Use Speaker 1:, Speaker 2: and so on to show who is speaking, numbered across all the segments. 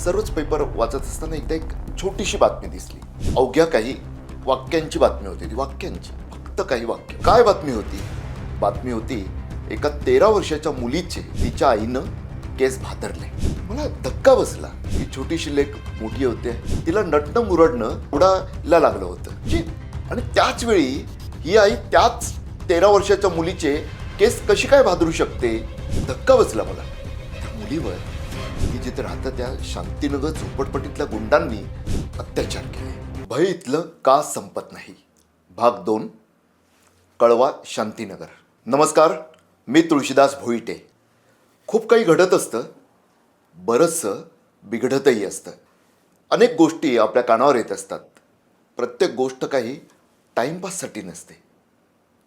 Speaker 1: सर्वच पेपर वाचत असताना एकदा एक छोटीशी बातमी दिसली. अवघ्या काही वाक्यांची बातमी होती ती वाक्यांची. फक्त काही वाक्य. काय बातमी होती? बातमी होती एका तेरा वर्षाच्या मुलीचे तिच्या आईनं केस भादरले मला धक्का बसला. ही छोटीशी लेख मोठी होते. तिला नटणं मुरडणं उडायला लागलं होतं. जी आणि त्याच वेळी ही आई त्याच तेरा वर्षाच्या मुलीचे केस कशी काय भादरू शकते? धक्का बसला मला. त्या मुलीवर जिथे राहतं त्या शांतीनगर झोपडपट्टीतल्या गुंडांनी अत्याचार केले. भय इथलं का संपत नाही? भाग दोन कळवा शांतीनगर. नमस्कार मी तुळशीदास भोईटे. खूप काही घडत असतं बरंचसं बिघडतही असतं. अनेक गोष्टी आपल्या कानावर येत असतात. प्रत्येक गोष्ट काही टाईमपाससाठी नसते.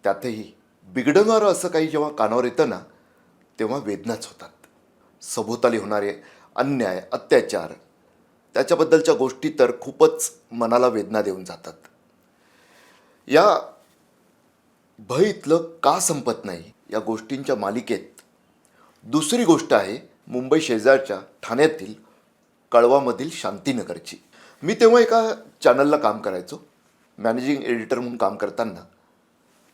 Speaker 1: त्यातही बिघडणारं असं काही जेव्हा कानावर येतं ना तेव्हा वेदनाच होतात. सभोवताली होणारे अन्याय अत्याचार त्याच्याबद्दलच्या गोष्टी तर खूपच मनाला वेदना देऊन जातात. या भय इथलं का संपत नाही? या गोष्टींच्या मालिकेत दुसरी गोष्ट आहे मुंबई शेजारच्या ठाण्यातील कळवामधील शांतीनगरची. मी तेव्हा एका चॅनलला काम करायचो मॅनेजिंग एडिटर म्हणून काम करताना.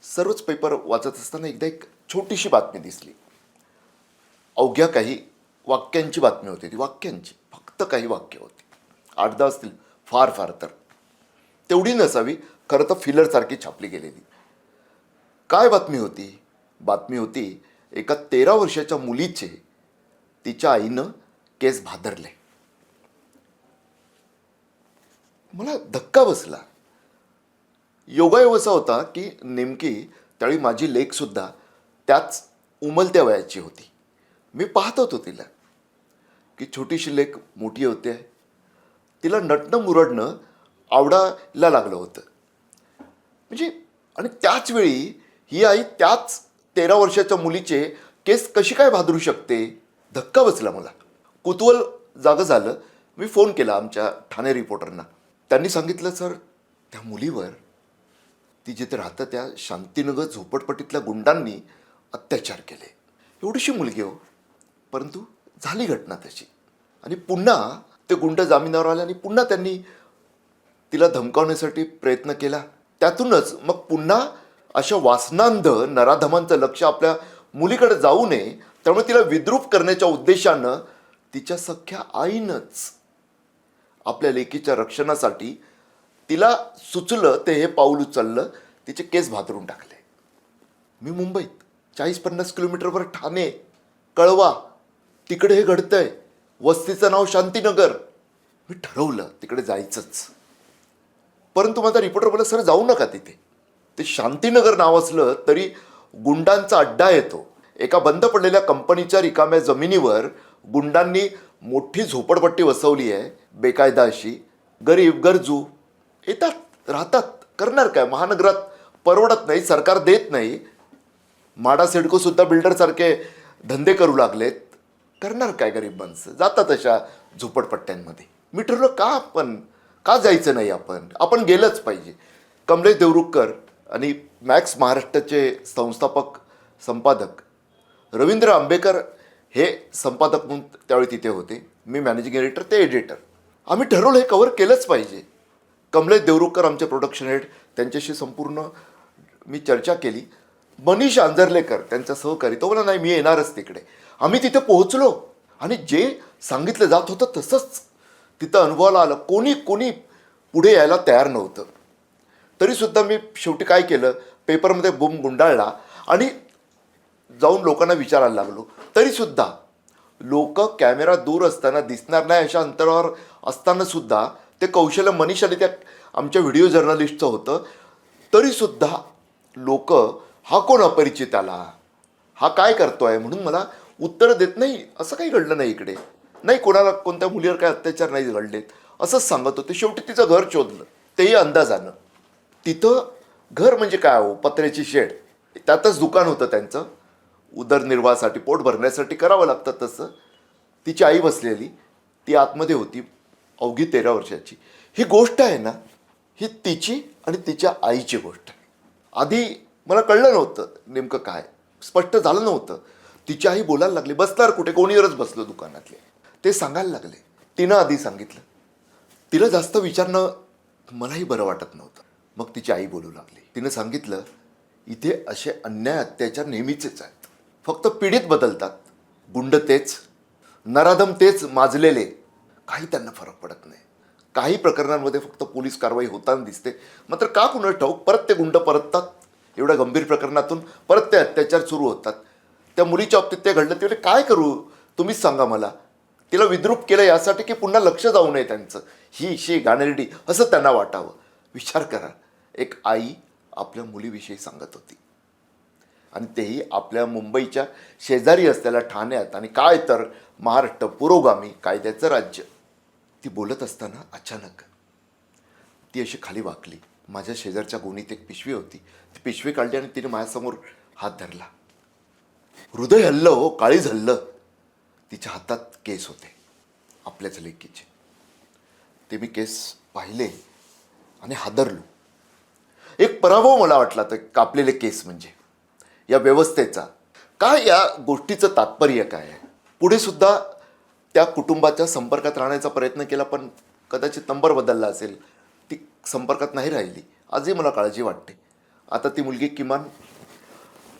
Speaker 1: सर्वच पेपर वाचत असताना एकदा एक छोटीशी बातमी दिसली. अवघ्या काही वाक्यांची बातमी होती ती वाक्यांची. फक्त काही वाक्य होती. आठ दहा असतील फार फार तर. तेवढी नसावी खरं तर फिलरसारखी छापली गेलेली. काय बातमी होती? बातमी होती एका तेरा वर्षाच्या मुलीचे तिच्या आईनं केस भादरले. मला धक्का बसला. योगायोग असा होता की नेमकी त्यावेळी माझी लेखसुद्धा त्याच उमलत्या वयाची होती. मी पाहत होतो तिला की छोटीशी लेख मोठी होते. तिला नटणं मुरडणं आवडायला लागलं होतं. म्हणजे आणि त्याच वेळी ही आई त्याच तेरा वर्षाच्या मुलीचे केस कशी काय भादरू शकते? धक्का बसला मला. कुतूहल जागं झालं. मी फोन केला आमच्या ठाणे रिपोर्टरना. त्यांनी सांगितलं सर त्या मुलीवर ती जिथे राहतं त्या शांतीनगर झोपडपट्टीतल्या गुंडांनी अत्याचार केले. एवढीशी मुलगी हो. परंतु झाली घटना तशी. आणि पुन्हा ते गुंड जामिनावर आले आणि पुन्हा त्यांनी तिला धमकावण्यासाठी प्रयत्न केला. त्यातूनच मग पुन्हा अशा वासनांध नराधमांचं लक्ष आपल्या मुलीकडे जाऊ नये त्यामुळे तिला विद्रूप करण्याच्या उद्देशानं तिच्या सख्या आईनंच आपल्या लेकीच्या रक्षणासाठी तिला सुचलं ते हे पाऊल उचललं तिचे केस भादरून टाकले. मी मुंबईत चाळीस पन्नास किलोमीटरवर ठाणे कळवा तिकडे हे घडतंय. वस्तीचं नाव शांतीनगर. मी ठरवलं तिकडे जायचंच. परंतु माझा रिपोर्टर बोला सर जाऊ नका तिथे. ते शांतीनगर नाव असलं तरी गुंडांचा अड्डा येतो. एका बंद पडलेल्या कंपनीच्या रिकाम्या जमिनीवर गुंडांनी मोठी झोपडपट्टी वसवली आहे बेकायदा अशी. गरीब गरजू येतात राहतात करणार काय? महानगरात परवडत नाही सरकार देत नाही. माडा सिडकोसुद्धा बिल्डरसारखे धंदे करू लागलेत. करणार काय गरीब माणसं? जातात अशा झोपडपट्ट्यांमध्ये. मी ठरलं का आपण का जायचं नाही आपण? आपण गेलंच पाहिजे. कमलेश देवरुखकर आणि मॅक्स महाराष्ट्राचे संस्थापक संपादक रवींद्र आंबेकर हे संपादक म्हणून त्यावेळी तिथे होते. मी मॅनेजिंग एडिटर ते एडिटर आम्ही ठरवलं हे कवर केलंच पाहिजे. कमलेश देवरुखकर आमचे प्रोडक्शन हेड त्यांच्याशी संपूर्ण मी चर्चा केली. मनीष आंजर्लेकर त्यांचा सहकारी तो बोला नाही मी येणारच तिकडे. आम्ही तिथे पोहोचलो. आणि जे सांगितलं जात होतं तसंच तिथं अनुभवाला आलं. कोणी कोणी पुढे यायला तयार नव्हतं. तरीसुद्धा मी शेवटी काय केलं? पेपरमध्ये बुम गुंडाळला आणि जाऊन लोकांना विचारायला लागलो. तरीसुद्धा लोक कॅमेरा दूर असताना दिसणार नाही अशा अंतरावर असतानासुद्धा ते कौशल्य मनीष आणि त्या आमच्या व्हिडिओ जर्नलिस्टचं होतं. तरीसुद्धा लोक हा कोण अपरिचित आला? हा काय करतो आहे म्हणून मला उत्तर देत नाही असं काही घडलं नाही इकडे. नाही कोणाला कोणत्या मुलीवर काय अत्याचार नाही घडलेत असंच सांगत होते. शेवटी तिचं घर शोधलं तेही अंदाजानं. तिथं घर म्हणजे काय हो? पत्र्याची शेड. त्यातच दुकान होतं त्यांचं. उदरनिर्वाहासाठी पोट भरण्यासाठी करावं लागतं तसं. तिची आई बसलेली ती आतमध्ये होती अवघी तेरा वर्षाची. ही गोष्ट आहे ना ही तिची आणि तिच्या आईची गोष्ट आधी मला कळलं नव्हतं नेमकं काय. स्पष्ट झालं नव्हतं. तिची आई बोलायला लागली. बसणार कुठे? कोणीवरच बसलो दुकानातले. ते सांगायला लागले. तिनं आधी सांगितलं. तिला जास्त विचारणं मलाही बरं वाटत नव्हतं. मग तिची आई बोलू लागली. तिनं सांगितलं इथे असे अन्याय अत्याचार नेहमीचेच आहेत. फक्त पीडित बदलतात. गुंड तेच नराधम तेच माजलेले. काही त्यांना फरक पडत नाही. काही प्रकरणांमध्ये फक्त पोलीस कारवाई होताना दिसते. मात्र का कुणा ठाऊक? परत ते गुंड परततात. एवढ्या गंभीर प्रकरणातून परत ते अत्याचार सुरू होतात. त्या मुलीच्या बाबतीत ते घडलं ते काय करू? तुम्हीच सांगा मला. तिला विद्रूप केलं यासाठी की पुन्हा लक्ष जाऊ नये त्यांचं. ही शी गाणेरडी असं त्यांना वाटावं. विचार करा. एक आई आपल्या मुलीविषयी सांगत होती. आणि तेही आपल्या मुंबईच्या शेजारी असलेल्या ठाण्यात. आणि काय तर महाराष्ट्र पुरोगामी कायद्याचं राज्य. ती बोलत असताना अचानक ती अशी खाली वाकली. माझ्या शेजारच्या गोणीत एक पिशवी होती. ती पिशवी काढली आणि तिने माझ्यासमोर हात धरला. हृदय हल्लं हो काळीज हल्लं तिच्या हातात केस होते आपल्याच लेकीचे. ते मी केस पाहिले आणि हादरलो. एक पराभव मला वाटला तर कापलेले केस म्हणजे. या व्यवस्थेचा. काय या गोष्टीचं तात्पर्य काय आहे? पुढे सुद्धा त्या कुटुंबाच्या संपर्कात राहण्याचा प्रयत्न केला पण कदाचित नंबर बदलला असेल. ती संपर्कात नाही राहिली. आजही मला काळजी वाटते. आता ती मुलगी किमान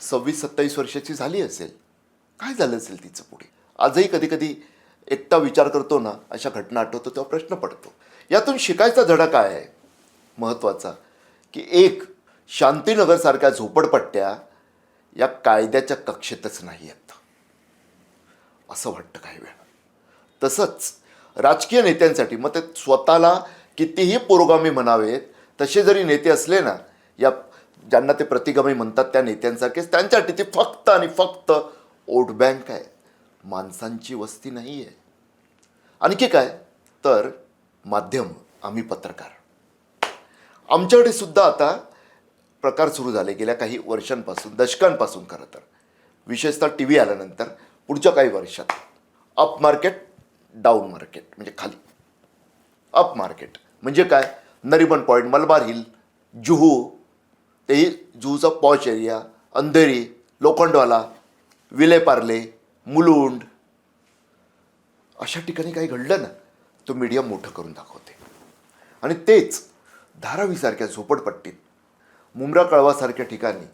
Speaker 1: सव्वीस सत्तावीस वर्षाची झाली असेल काय झालं असेल तिचं पुढे? आजही कधी कधी एकटा विचार करतो ना अशा घटना आठवतो तेव्हा प्रश्न पडतो. यातून शिकायचा धडा काय आहे? महत्त्वाचा की एक शांतीनगरसारख्या झोपडपट्ट्या या कायद्याच्या कक्षेतच नाही आहेत. असं वाटतं काही वेळा. तसंच राजकीय नेत्यांसाठी मग ते स्वतःला कितीही पुरोगामी म्हणावेत तसे जरी नेते असले ना या ज्यांना ते प्रतिगामी म्हणतात त्या नेत्यांसारखेच त्यांच्यासाठी ती फक्त आणि फक्त वोट बँक आहे. माणसांची वस्ती नाही आहे आणखी काय तर माध्यम आम्ही पत्रकार. आमच्याकडे सुद्धा आता प्रकार सुरू झाले गेल्या काही वर्षांपासून दशकांपासून खरं तर. विशेषतः टी व्ही आल्यानंतर पुढच्या काही वर्षात. अप मार्केट डाऊन मार्केट म्हणजे खाली. Up market. म्हणजे काय? नरिमन पॉईंट मलबार हिल जुहू तेही जुहूचा पॉच एरिया अंधेरी लोखंडवाला विलेपार्ले मुलुंड. अशा ठिकाणी काही घडलं ना तो मीडिया मोठं करून दाखवते. आणि तेच धारावीसारख्या झोपडपट्टीत मुंब्रा कळवासारख्या ठिकाणी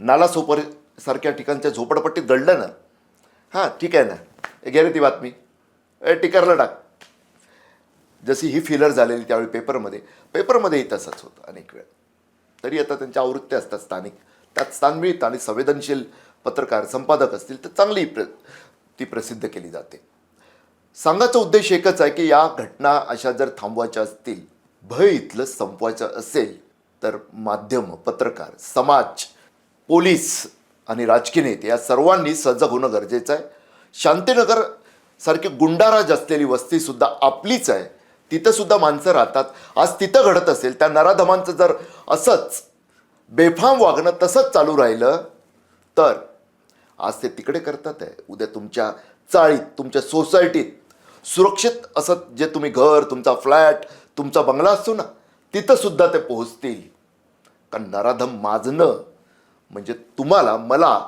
Speaker 1: नालासोपर सारख्या ठिकाणच्या झोपडपट्टीत घडलं ना हां ठीक आहे ना. ए, ती बातमी. ए टिकरला टाक. जशी ही फिलर झालेली त्यावेळी पेपरमध्ये पेपरमध्येही तसंच होतं अनेक वेळा. तरी आता त्यांच्या आवृत्त्या असतात स्थानिक. त्यात स्थान मिळतं आणि संवेदनशील पत्रकार संपादक असतील तर चांगली प्र ती प्रसिद्ध केली जाते. सांगायचा उद्देश एकच आहे की या घटना अशा जर थांबवायच्या असतील भय इथलं संपवायचं असेल तर माध्यम पत्रकार समाज पोलीस आणि राजकीय नेते या सर्वांनी सजग होणं गरजेचं आहे. शांतीनगर सारखी गुंडाराज असलेली वस्तीसुद्धा आपलीच आहे. तिथं सुद्धा माणसं राहतात. आज तिथं घडत असेल त्या नराधमांचं जर असंच बेफाम वागणं तसंच चालू राहिलं तर आज ते तिकडे करतात आहे. उद्या तुमच्या चाळीत तुमच्या सोसायटीत सुरक्षित असत जे तुम्ही घर तुमचा फ्लॅट तुमचा बंगला असतो ना तिथंसुद्धा ते पोहोचतील. कारण नराधम माजणं म्हणजे तुम्हाला मला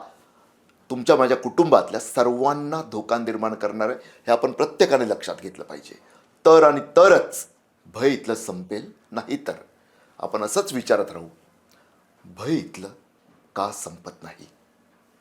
Speaker 1: तुमच्या माझ्या कुटुंबातल्या सर्वांना धोका निर्माण करणार आहे हे आपण प्रत्येकाने लक्षात घेतलं पाहिजे. तर आणि तरच भय इथलं संपेल नाही तर आपण असंच विचारत राहू. भय इथलं का संपत नाही?